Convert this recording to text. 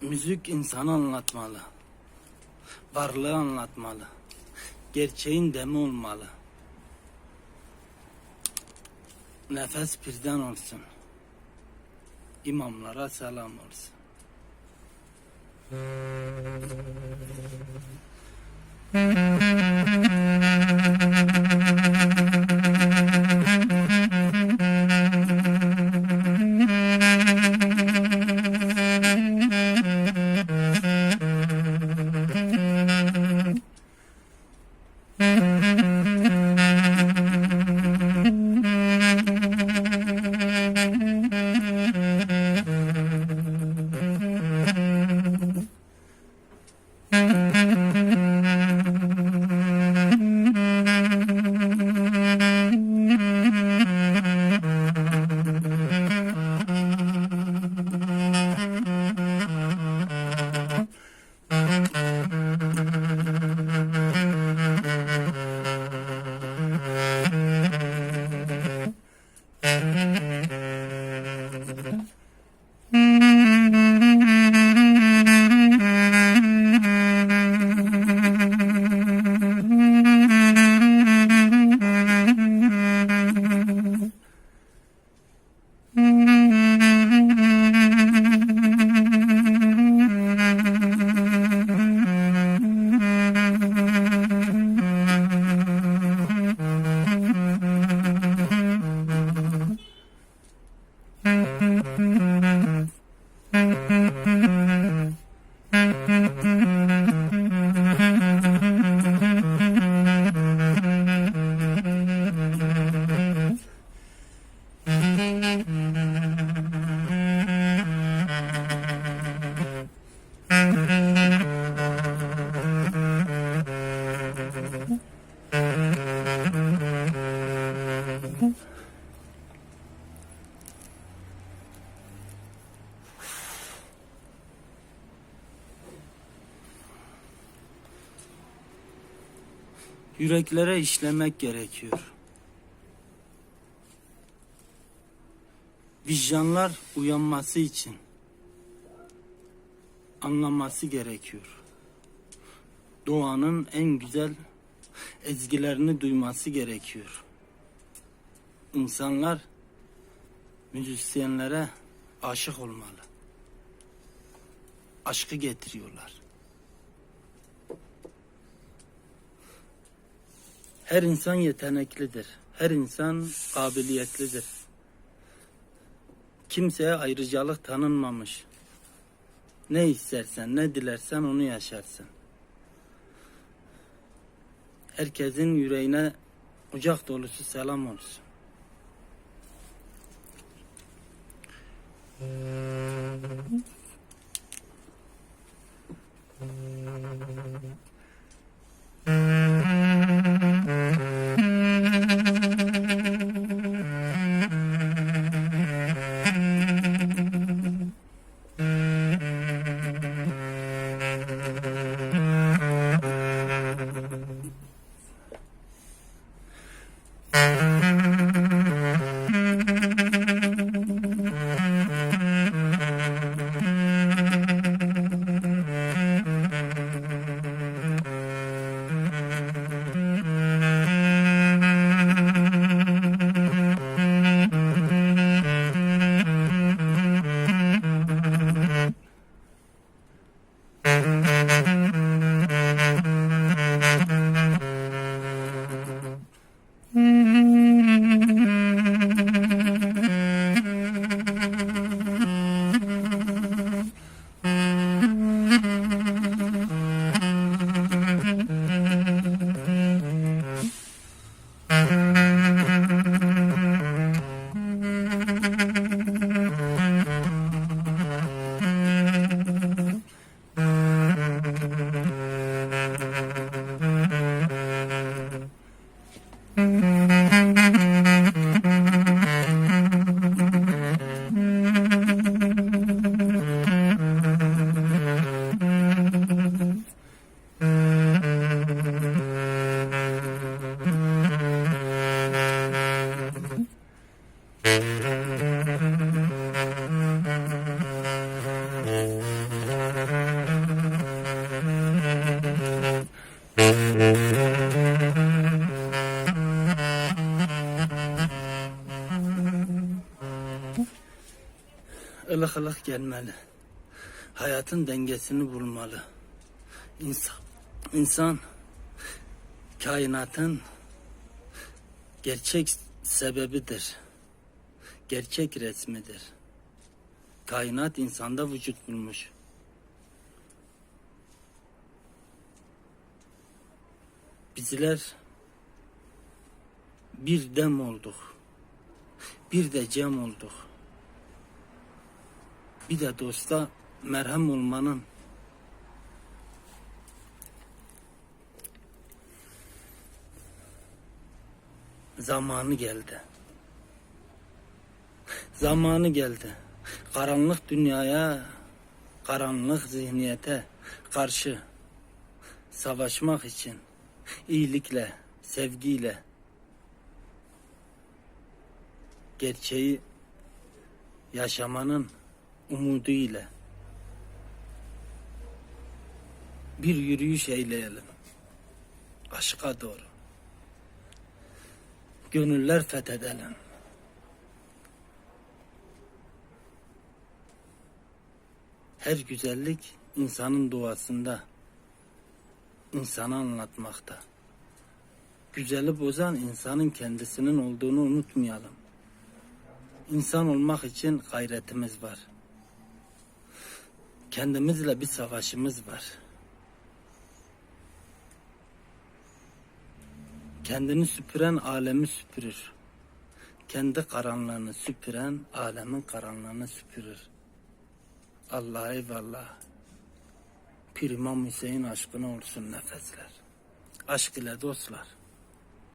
Müzik insanı anlatmalı. Varlığı anlatmalı. Gerçeğin demi olmalı. Nefes birden olsun. İmamlara selam olsun. Yüreklere işlemek gerekiyor. Vicdanlar uyanması için anlaması gerekiyor. Doğanın en güzel ezgilerini duyması gerekiyor. İnsanlar müzisyenlere aşık olmalı. Aşkı getiriyorlar. Her insan yeteneklidir. Her insan kabiliyetlidir. Kimseye ayrıcalık tanınmamış. Ne istersen, ne dilersen onu yaşarsın. Herkesin yüreğine kucak dolusu selam olsun. Mm-hmm. Farklılık gelmeli. Hayatın dengesini bulmalı. İnsan, insan kainatın gerçek sebebidir. Gerçek resmidir. Kainat insanda vücut bulmuş. Bizler bir dem olduk. Bir de cem olduk. Bir de dosta merhem olmanın zamanı geldi. Zamanı geldi. Karanlık dünyaya, karanlık zihniyete karşı savaşmak için iyilikle, sevgiyle gerçeği yaşamanın umudu ile bir yürüyüş eyleyelim. Aşka doğru. Gönüller fethedelim. Her güzellik insanın doğasında. insanı anlatmakta. Güzeli bozan insanın kendisinin olduğunu unutmayalım. İnsan olmak için gayretimiz var. Kendimizle bir savaşımız var. Kendini süpüren alemi süpürür. Kendi karanlığını süpüren alemin karanlığını süpürür. Allah eyvallah. Pir İmam Hüseyin aşkına olsun nefesler. Aşk ile dostlar.